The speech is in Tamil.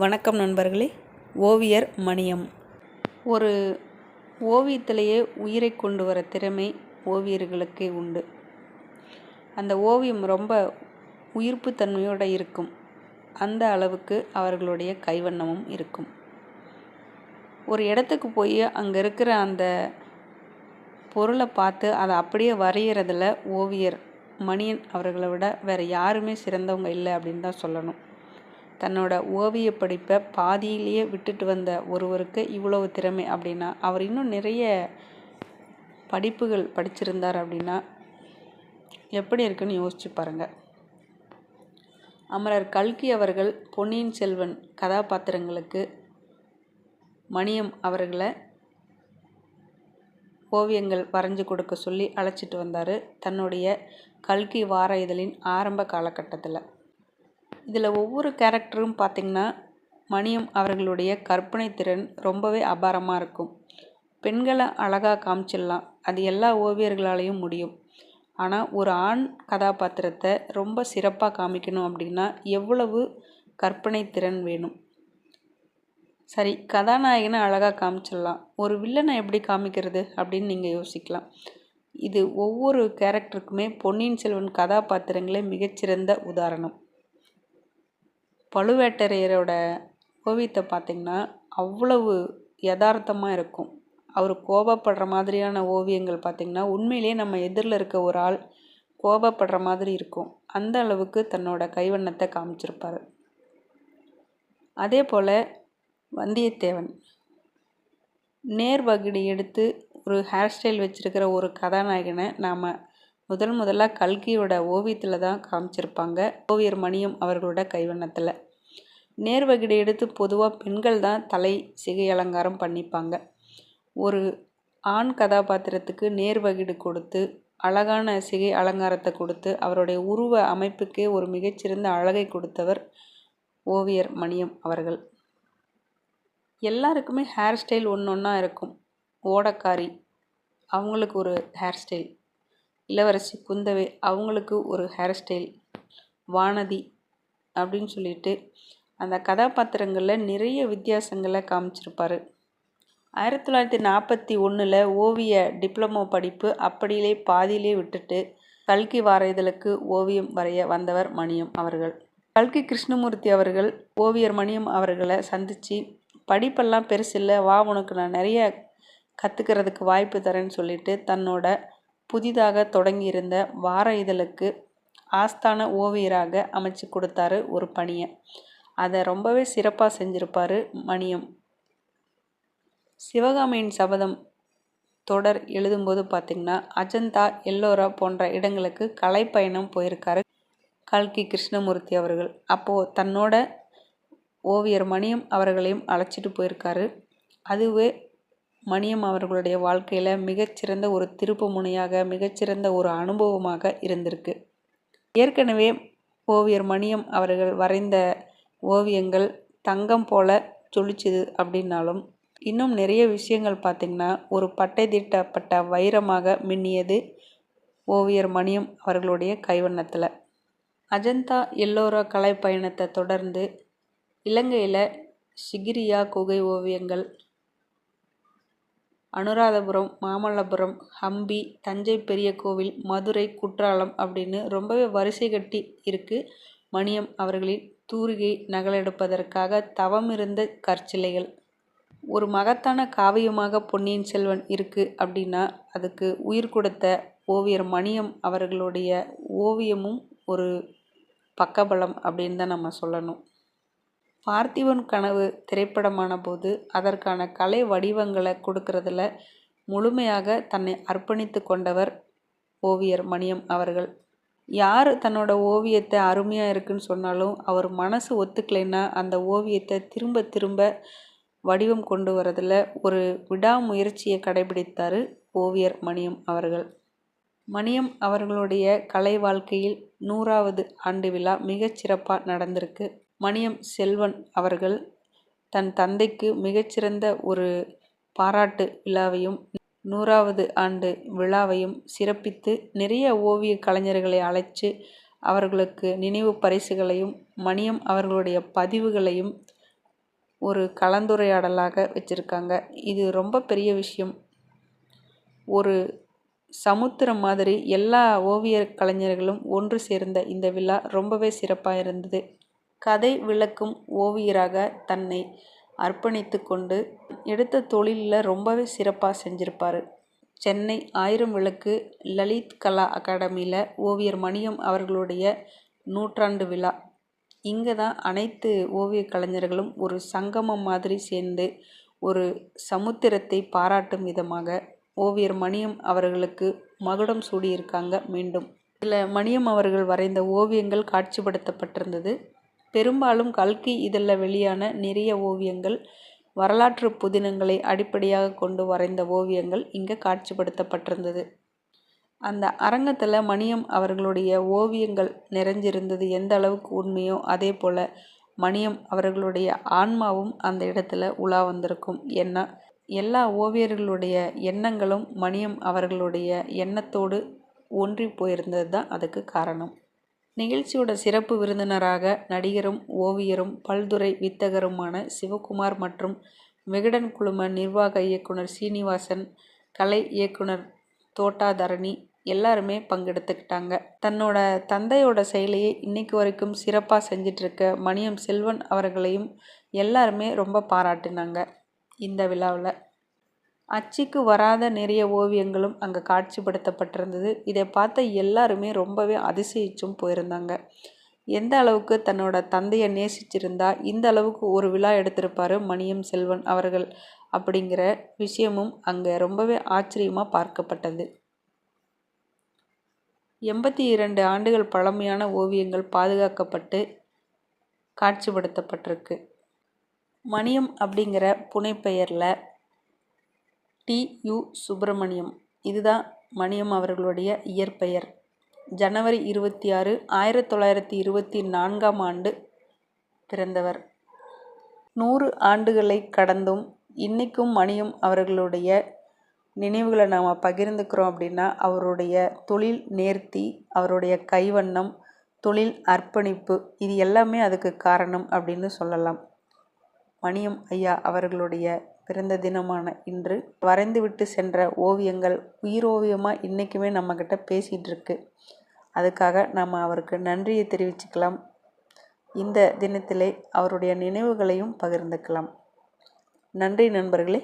வணக்கம் நண்பர்களே. ஓவியர் மணியம். ஒரு ஓவியத்திலேயே உயிரை கொண்டு வர திறமை ஓவியர்களுக்கே உண்டு. அந்த ஓவியம் ரொம்ப உயிர்ப்பு தன்மையோடு இருக்கும். அந்த அளவுக்கு அவர்களுடைய கைவண்ணமும் இருக்கும். ஒரு இடத்துக்கு போய் அங்கே இருக்கிற அந்த பொருளை பார்த்து அதை அப்படியே வரைகிறதுல ஓவியர் மணியன் அவர்களை விட வேறு யாருமே சிறந்தவங்க இல்லை அப்படின்னு தான் சொல்லணும். தன்னோட ஓவிய படிப்பை பாதியிலேயே விட்டுட்டு வந்த ஒருவருக்கு இவ்வளவு திறமை அப்படின்னா அவர் இன்னும் நிறைய படிப்புகள் படிச்சிருந்தார் அப்படின்னா எப்படி இருக்குன்னு யோசிச்சு பாருங்கள் அமரர் கல்கி அவர்கள் பொன்னியின் செல்வன் கதாபாத்திரங்களுக்கு மணியம் அவர்களை ஓவியங்கள் வரைஞ்சி கொடுக்க சொல்லி அழைச்சிட்டு வந்தார் தன்னுடைய கல்கி வார இதழின் ஆரம்ப காலகட்டத்தில். இதில் ஒவ்வொரு கேரக்டரும் பார்த்திங்கன்னா மணியம் அவர்களுடைய கற்பனை திறன் ரொம்பவே அபாரமாக இருக்கும். பெண்களை அழகாக காமிச்சிடலாம். அது எல்லா ஓவியர்களாலையும் முடியும். ஆனால் ஒரு ஆண் கதாபாத்திரத்தை ரொம்ப சிறப்பாக காமிக்கணும் அப்படின்னா எவ்வளவு கற்பனை திறன் வேணும்? சரி கதாநாயகனை அழகாக காமிச்சிடலாம். ஒரு வில்லனை எப்படி காமிக்கிறது அப்படின்னு நீங்கள் யோசிக்கலாம். இது ஒவ்வொரு கேரக்டருக்குமே பொன்னியின் செல்வன் கதாபாத்திரங்களே மிகச்சிறந்த உதாரணம். பழுவேட்டரையரோட ஓவியத்தை பார்த்திங்கன்னா அவ்வளவு யதார்த்தமாக இருக்கும். அவர் கோபப்படுற மாதிரியான ஓவியங்கள் பார்த்திங்கன்னா உண்மையிலேயே நம்ம எதிரில் இருக்க ஒரு ஆள் கோபப்படுற மாதிரி இருக்கும். அந்த அளவுக்கு தன்னோட கைவண்ணத்தை காமிச்சிருப்பார். அதே போல் வந்தியத்தேவன். நேர்வகிடி எடுத்து ஒரு ஹேர் ஸ்டைல் வச்சுருக்கிற ஒரு கதாநாயகனை நாம் முதல் முதலாக கல்கியோட ஓவியத்தில் தான் காமிச்சிருப்பாங்க. ஓவியர் மணியம் அவர்களோட கைவண்ணத்தில். நேர்வகிடை எடுத்து பொதுவாக பெண்கள் தான் தலை சிகை அலங்காரம் பண்ணிப்பாங்க. ஒரு ஆண் கதாபாத்திரத்துக்கு நேர்வகிடு கொடுத்து அழகான சிகை அலங்காரத்தை கொடுத்து அவருடைய உருவ அமைப்புக்கே ஒரு மிகச்சிறந்த அழகை கொடுத்தவர் ஓவியர் மணியம் அவர்கள். எல்லாருக்குமே ஹேர் ஸ்டைல் ஒன்று ஒன்றா இருக்கும். ஓடக்காரி. அவங்களுக்கு ஒரு ஹேர் ஸ்டைல் இளவரசி குந்தவை அவங்களுக்கு ஒரு ஹேர் ஸ்டைல் வானதி அப்படின்னு சொல்லிட்டு அந்த கதாபாத்திரங்களில் நிறைய வித்தியாசங்களை காமிச்சிருப்பார். ஆயிரத்தி தொள்ளாயிரத்தி நாற்பத்தி ஒன்றில் ஓவிய டிப்ளமோ படிப்பு அப்படியிலே பாதியிலே விட்டுட்டு கல்கி வார இதழுக்கு ஓவியம் வரைய வந்தவர் மணியம் அவர்கள். கல்கி கிருஷ்ணமூர்த்தி அவர்கள் ஓவியர் மணியம் அவர்களை சந்தித்து படிப்பெல்லாம் பெருசில்லை வா உனக்கு நான் நிறைய கற்றுக்கிறதுக்கு வாய்ப்பு தரேன்னு சொல்லிட்டு தன்னோட புதிதாக தொடங்கியிருந்த வார இதழுக்கு ஆஸ்தான ஓவியராக அமைச்சு கொடுத்தாரு ஒரு பணியை. அதை ரொம்பவே சிறப்பாக செஞ்சுருப்பார் மணியம். சிவகாமியின் சபதம் தொடர் எழுதும்போது பார்த்திங்கன்னா அஜந்தா எல்லோரா போன்ற இடங்களுக்கு கலைப்பயணம் போயிருக்காரு கல்கி கிருஷ்ணமூர்த்தி அவர்கள். அப்போது தன்னோட ஓவியர் மணியம் அவர்களையும் அழைச்சிட்டு போயிருக்காரு. அதுவே மணியம் அவர்களுடைய வாழ்க்கையில் மிகச்சிறந்த ஒரு திருப்பு முனையாக மிகச்சிறந்த ஒரு அனுபவமாக இருந்திருக்கு. ஏற்கனவே ஓவியர் மணியம் அவர்கள் வரைந்த ஓவியங்கள் தங்கம் போல ஜொலிச்சுது அப்படின்னாலும் இன்னும் நிறைய விஷயங்கள் பார்த்திங்கன்னா ஒரு பட்டை தீட்டப்பட்ட வைரமாக மின்னியது ஓவியர் மணியம் அவர்களுடைய கைவண்ணத்தில். அஜந்தா எல்லோரா கலை பயணத்தை தொடர்ந்து இலங்கையில் சிகிரியா குகை ஓவியங்கள் அனுராதபுரம் மாமல்லபுரம் ஹம்பி தஞ்சை பெரிய கோவில் மதுரை குற்றாலம் அப்படின்னு ரொம்பவே வரிசை கட்டி இருக்குது மணியம் அவர்களின் தூரிகை நகலெடுப்பதற்காக தவம் இருந்த கற்சிலைகள். ஒரு மகத்தான காவியமாக பொன்னியின் செல்வன் இருக்குது அப்படின்னா அதுக்கு உயிர் கொடுத்த ஓவியர் மணியம் அவர்களுடைய ஓவியமும் ஒரு பக்கபலம் அப்படின்னு தான் நம்ம சொல்லணும். பார்த்திபன் கனவு திரைப்படமான போது அதற்கான கலை வடிவங்களை கொடுக்கறதுல முழுமையாக தன்னை அர்ப்பணித்து கொண்டவர் ஓவியர் மணியம் அவர்கள். யார் தன்னோட ஓவியத்தை அருமையாக இருக்குன்னு சொன்னாலும் அவர் மனசு ஒத்துக்கலைன்னா அந்த ஓவியத்தை திரும்ப திரும்ப வடிவம் கொண்டு வரதில் ஒரு விடாமுயற்சியை கடைபிடித்தார் ஓவியர் மணியம் அவர்கள். மணியம் அவர்களுடைய கலை வாழ்க்கையில் நூறாவது ஆண்டு விழா மிகச்சிறப்பாக நடந்திருக்கு. மணியம் செல்வன் அவர்கள் தன் தந்தைக்கு மிகச்சிறந்த ஒரு பாராட்டு விழாவையும் நூறாவது ஆண்டு விழாவையும் சிறப்பித்து நிறைய ஓவிய கலைஞர்களை அழைச்சு அவர்களுக்கு நினைவு பரிசுகளையும் மணியம் அவர்களுடைய பதிவுகளையும் ஒரு கலந்துரையாடலாக வச்சுருக்காங்க. இது ரொம்ப பெரிய விஷயம். ஒரு சமுத்திரம் மாதிரி எல்லா ஓவியர் கலைஞர்களும் ஒன்று சேர்ந்த இந்த விழா ரொம்பவே சிறப்பாக இருந்தது. கதை விளக்கும் ஓவியராக தன்னை அர்ப்பணித்து கொண்டு எடுத்த தொழிலில் ரொம்பவே சிறப்பாக செஞ்சுருப்பார். சென்னை ஆயிரம் விளக்கு லலித் கலா அகாடமியில் ஓவியர் மணியம் அவர்களுடைய நூற்றாண்டு விழா. இங்கே தான் அனைத்து ஓவிய கலைஞர்களும் ஒரு சங்கமம் மாதிரி சேர்ந்து ஒரு சமுத்திரத்தை பாராட்டும் விதமாக ஓவியர் மணியம் அவர்களுக்கு மகுடம் சூடியிருக்காங்க மீண்டும். இதில் மணியம் அவர்கள் வரைந்த ஓவியங்கள் காட்சிப்படுத்தப்பட்டிருந்தது. பெரும்பாலும் கல்கி இதழில் வெளியான நிறைய ஓவியங்கள் வரலாற்று புதினங்களை அடிப்படையாக கொண்டு வரைந்த ஓவியங்கள் இங்கே காட்சிப்படுத்தப்பட்டிருந்தது. அந்த அரங்கத்தில் மணியம் அவர்களுடைய ஓவியங்கள் நிறைஞ்சிருந்தது எந்த அளவுக்கு உண்மையோ அதே போல் மணியம் அவர்களுடைய ஆன்மாவும் அந்த இடத்துல உலா வந்திருக்கும். ஏன்னா எல்லா ஓவியர்களுடைய எண்ணங்களும் மணியம் அவர்களுடைய எண்ணத்தோடு ஒன்றி போயிருந்தது தான் அதுக்கு காரணம். நிகழ்ச்சியோட சிறப்பு விருந்தினராக நடிகரும் ஓவியரும் பல்துறை வித்தகருமான சிவகுமார் மற்றும் விகடன் குழும நிர்வாக இயக்குனர் சீனிவாசன் கலை இயக்குனர் தோட்டாதரணி எல்லாருமே பங்கெடுத்துக்கிட்டாங்க. தன்னோட தந்தையோட செயலையே இன்னைக்கு வரைக்கும் சிறப்பாக செஞ்சிட்ருக்க மணியம் செல்வன் அவர்களையும் எல்லாருமே ரொம்ப பாராட்டினாங்க. இந்த விழாவில் அச்சுக்கு வராத நிறைய ஓவியங்களும் அங்கே காட்சிப்படுத்தப்பட்டிருந்தது. இதை பார்த்த எல்லாருமே ரொம்பவே அதிசயிச்சும் போயிருந்தாங்க. எந்த அளவுக்கு தன்னோட தந்தையை நேசிச்சிருந்தா இந்த அளவுக்கு ஒரு விழா எடுத்திருப்பார் மணியம் செல்வன் அவர்கள் அப்படிங்கிற விஷயமும் அங்கே ரொம்பவே ஆச்சரியமாக பார்க்கப்பட்டது. எண்பத்தி இரண்டு ஆண்டுகள் பழமையான ஓவியங்கள் பாதுகாக்கப்பட்டு காட்சிப்படுத்தப்பட்டிருக்கு. மணியம் அப்படிங்கிற புனைப்பெயரில் டி. யு. சுப்பிரமணியம். இதுதான் மணியம் அவர்களுடைய இயற்பெயர். ஜனவரி இருபத்தி ஆறு ஆயிரத்தி தொள்ளாயிரத்தி இருபத்தி நான்காம் ஆண்டு பிறந்தவர். நூறு ஆண்டுகளை கடந்தும் இன்றைக்கும் மணியம் அவர்களுடைய நினைவுகளை நாம் பகிர்ந்துக்கிறோம் அப்படின்னா அவருடைய தொழில் நேர்த்தி அவருடைய கைவண்ணம் தொழில் அர்ப்பணிப்பு இது எல்லாமே அதுக்கு காரணம் அப்படின்னு சொல்லலாம். மணியம் ஐயா அவர்களுடைய பிறந்த தினமான இன்று வரைந்துவிட்டு சென்ற ஓவியங்கள் உயிரோவியமாக இன்றைக்குமே நம்மக்கிட்ட பேசிகிட்டு இருக்கு. அதுக்காக நம்ம அவருக்கு நன்றியை தெரிவிச்சுக்கலாம். இந்த தினத்திலே அவருடைய நினைவுகளையும் பகிர்ந்துக்கலாம். நன்றி நண்பர்களே.